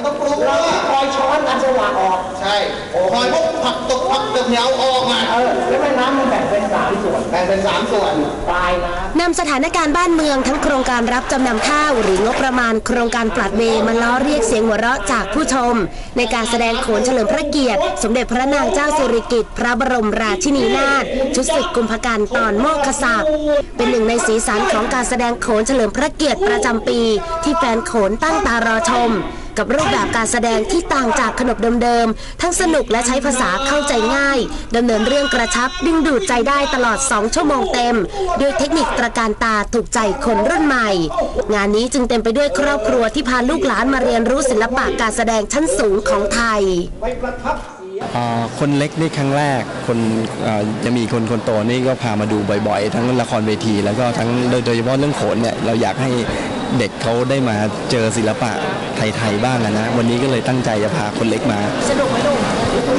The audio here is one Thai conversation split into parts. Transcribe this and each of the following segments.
ไม่ต้องกลัวเราคอยช้อนกันสว่างออก ใช่คอยพวกผักตกผักเดือดเหนียวออกมาเออแล้วแม่น้ำมันแบ่งเป็นสามส่วน แบ่งเป็นสามส่วนปลายน้ำนำสถานการณ์บ้านเมืองทั้งโครงการรับจำนำข้าวหรืองบประมาณ โครงการปลัดเวย์มาล้อเรียกเสียงหัวเราะจากผู้ชม ในการแสดงโขนเฉลิมพระเกียรติ สมเด็จพระนางเจ้าสิริกิติ์พระบรมราชินีนาถชุดศึกกุมภกันตอนโมกขศักดิ์เป็นหนึ่งในสีสันของการแสดงโขนเฉลิมพระเกียรติประจำปี ที่แฟนโขนตั้งตารอชม กับรูปแบบการแสดงที่ต่างจากขนบเดิมๆ ทั้งสนุกและใช้ภาษาเข้าใจง่ายดำเนินเรื่องกระชับดึงดูดใจได้ตลอด 2 ชั่วโมงเต็ม ด้วยเทคนิคตระการตาถูกใจคนรุ่นใหม่ งานนี้จึงเต็มไปด้วยครอบครัวที่พาลูกหลานมาเรียนรู้ศิลปะการแสดงชั้นสูงของไทยคนเล็กนี่ครั้งแรก คนจะมีคนคนโตนี่ก็พามาดูบ่อยๆ ทั้งละครเวที แล้วก็ทั้งโดยเฉพาะเรื่องโขนเนี่ยเราอยากให้ เด็กเขาได้มาเจอศิลปะไทยๆบ้างอะนะ วันนี้ก็เลยตั้งใจจะพาคนเล็กมา สนุกไหมลูก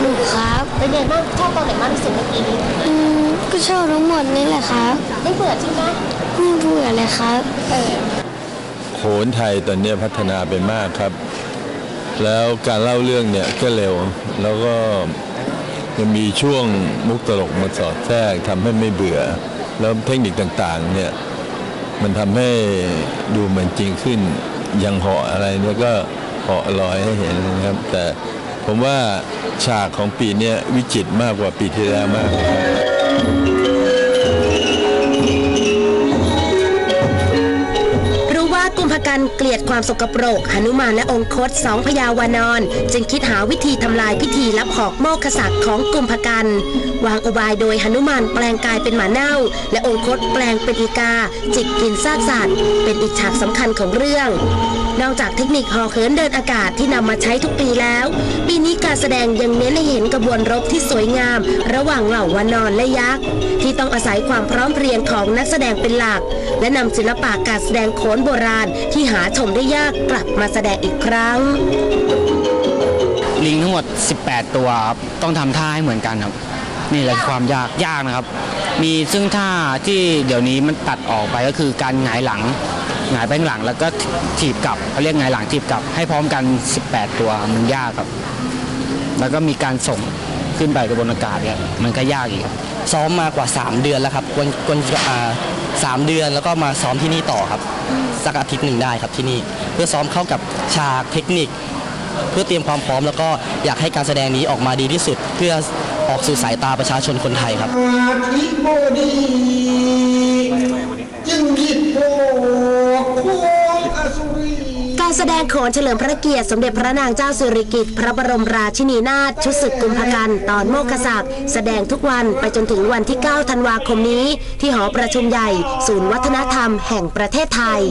หนูครับเป็นไงบ้างชอบตอนไหนมากที่สุดเมื่อกี้นี้อืมก็ชอบทั้งหมดนี่แหละครับ ไม่เบื่อใช่ไหมไม่เบื่อเลยครับโขนไทยตอนนี้พัฒนาไปมากครับ แล้วการเล่าเรื่องเนี่ยก็เร็วแล้วก็ยังมีช่วงมุกตลกมาสอดแทรกทำให้ไม่เบื่อ แล้วเทคนิคต่างๆเนี่ย มันทำให้ดูเหมือนจริงขึ้นยังเหาะอะไรเนี่ยก็เหาะลอยให้เห็นนะครับ แต่ผมว่าฉากของปีนี้วิจิตรมากกว่าปีที่แล้วมากเลยครับ พากันเกลียดความสกปรกหนุมานและองคตสองพญาวานอน จึงคิดหาวิธีทำลายพิธีรับหอกโมกษักของกุมภกันวางอุบายโดยหนุมานแปลงกายเป็นหมาเน่า และองคตแปลงเป็นอีกา จิกกินซากสัตว์ เป็นอีกฉากสำคัญของเรื่อง นอกจากเทคนิคหอเขินเดินอากาศที่นำมาใช้ทุกปีแล้ว ปีนี้ การแสดงยังเน้นให้เห็นกระบวนรบที่สวยงาม ระหว่างเหล่าวานอนและยักษ์ ที่ต้องอาศัยความพร้อมเพรียงของนักแสดงเป็นหลัก และนำศิลปะการแสดงโขนโบราณที่หาชมได้ยากกลับมาแสดงอีกครั้ง ลิงทั้งหมด 18 ตัวครับต้องทำท่าให้เหมือนกันครับ นี่แหละความยากยากนะครับ มีซึ่งท่าที่เดี๋ยวนี้มันตัดออกไปก็คือการหงายหลังหงายไปข้างหลังแล้วก็ถีบกลับเขาเรียกหงายหลังถีบกลับให้พร้อมกัน 18 ตัวมันยากครับ แล้วก็มีการส่งขึ้นไปบนอากาศเนี่ยมันก็ยากอีกซ้อมมากว่า 3 เดือนแล้วครับกวนกวนอ่าสามเดือนแล้วก็มาซ้อมที่นี่ต่อครับสักอาทิตย์หนึ่งได้ครับที่นี่ เพื่อซ้อมเข้ากับฉากเทคนิค เพื่อเตรียมความพร้อมแล้วก็อยากให้การแสดงนี้ออกมาดีที่สุด เพื่อออกสู่สายตาประชาชนคนไทยครับ อาทิโบดีจึงหยิบโบกควงอสุรี การแสดงโขนเฉลิมพระเกียรติสมเด็จพระนางเจ้าสิริกิติ์พระบรมราชินีนาถชุดศึกกุมภกันตอนโมกขศักดิ์แสดงทุกวันไปจนถึงวันที่ 9 ธันวาคมนี้ ที่หอประชุมใหญ่ ศูนย์วัฒนธรรมแห่งประเทศไทย